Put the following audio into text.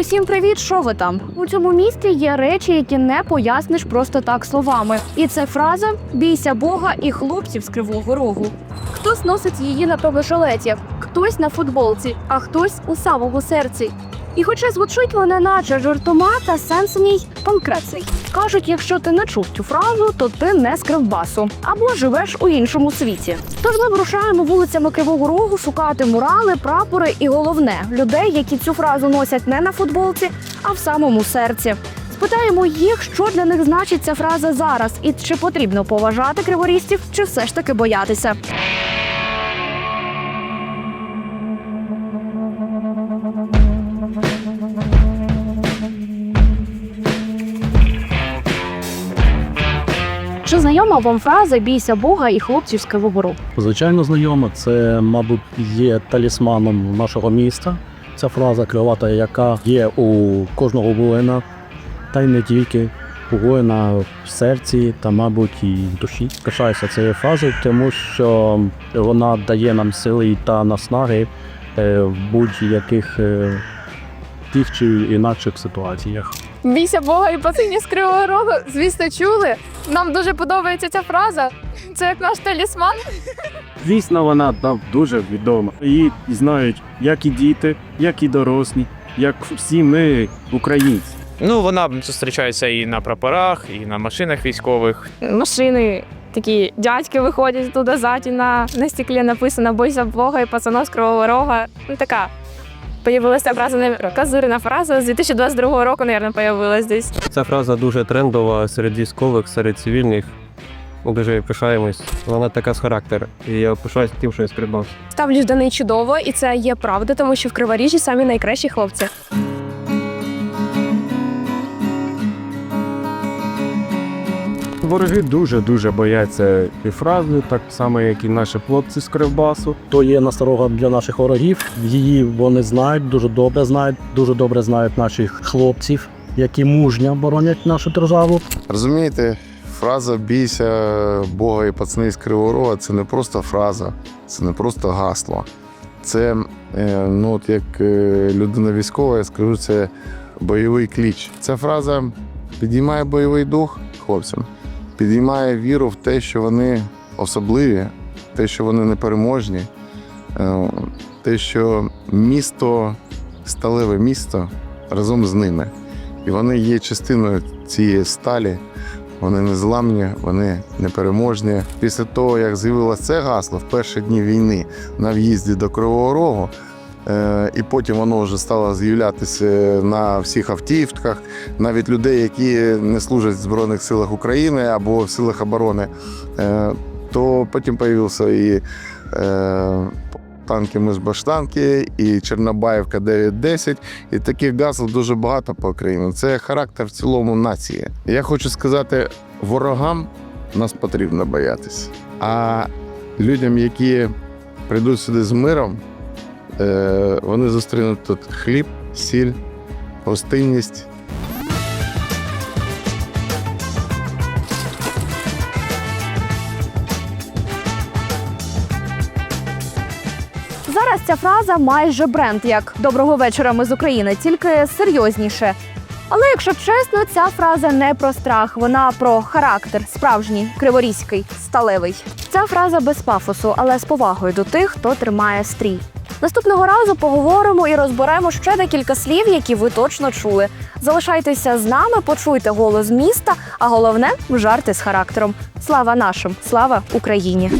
Усім привіт, що ви там? У цьому місті є речі, які не поясниш просто так словами. І це фраза бійся Бога і хлопців з кривого рогу. Хтось носить її на пробешалеті, хтось на футболці, а хтось у самому серці. І хоча звучить вона наче жартома, та сенс в ній конкретний. Кажуть, якщо ти не чув цю фразу, то ти не з кривбасу або живеш у іншому світі. Тож ми вирушаємо вулицями Кривого Рогу шукати мурали, прапори і головне людей, які цю фразу носять не на футболці, а в самому серці. Спитаємо їх, що для них значить ця фраза зараз, і чи потрібно поважати криворістів, чи все ж таки боятися. Чи знайома вам фраза бійся Бога і хлопців з Кривого? Звичайно, знайомо. Це, мабуть, є талісманом нашого міста. Ця фраза кривата, яка є у кожного воїна, та й не тільки у воїна в серці та, мабуть, і в душі. Пишаюся цією фразою, тому що вона дає нам сили та наснаги е, в будь-яких е, тих чи інакших ситуаціях. Бійся Бога і пацані з Кривого Рогу. Звісно, чули. Нам дуже подобається ця фраза. Це як наш талісман. Звісно, вона нам дуже відома. Її знають як і діти, як і дорослі, як всі ми, українці. Ну, вона зустрічається і на прапорах, і на машинах військових. Машини такі дядьки виходять туди ззаді на, на стеклі написано Бойся Бога і пацанов з Кривого Рога. Ну така. Появилася фраза не казурина фраза з 2022 року, мабуть, появилась десь. Ця фраза дуже трендова серед військових, серед цивільних. Ми дуже пишаємось. Вона така з характеру. І я пишаюсь тим, що я скрибав. Ставлюсь до неї чудово, і це є правда, тому що в Криворіжжі самі найкращі хлопці. Вороги дуже-дуже бояться цієї фрази, так само, як і наші хлопці з Кривбасу. То є насторога для наших ворогів. Її вони знають, дуже добре знають, дуже добре знають наших хлопців, які мужньо боронять нашу державу. Розумієте, фраза бійся Бога і пацани з Кривого Рога» – це не просто фраза, це не просто гасло. Це, е, ну, от як е, людина військова, я скажу, це бойовий кліч. Ця фраза підіймає бойовий дух хлопцям, підіймає віру в те, що вони особливі, те, що вони непереможні, е, те, що місто, сталеве місто разом з ними. І вони є частиною цієї сталі. Вони незламні, вони непереможні. Після того, як з'явилося це гасло в перші дні війни на в'їзді до Кривого Рогу, і потім воно вже стало з'являтися на всіх автівках, навіть людей, які не служать в Збройних силах України або в силах оборони, е, то потім з'явився і е, танки Межбаштанки, і Чорнобаївка 910. І таких гасел дуже багато по Україні. Це характер в цілому нації. Я хочу сказати, ворогам нас потрібно боятися. А людям, які прийдуть сюди з миром, е, вони зустрінуть тут хліб, сіль, гостинність. Зараз ця фраза майже бренд, як доброго вечора. Ми з України, тільки серйозніше. Але якщо чесно, ця фраза не про страх, вона про характер, справжній, криворізький, сталевий. Ця фраза без пафосу, але з повагою до тих, хто тримає стрій. Наступного разу поговоримо і розберемо ще декілька слів, які ви точно чули. Залишайтеся з нами, почуйте голос міста, а головне жарти з характером. Слава нашим, слава Україні!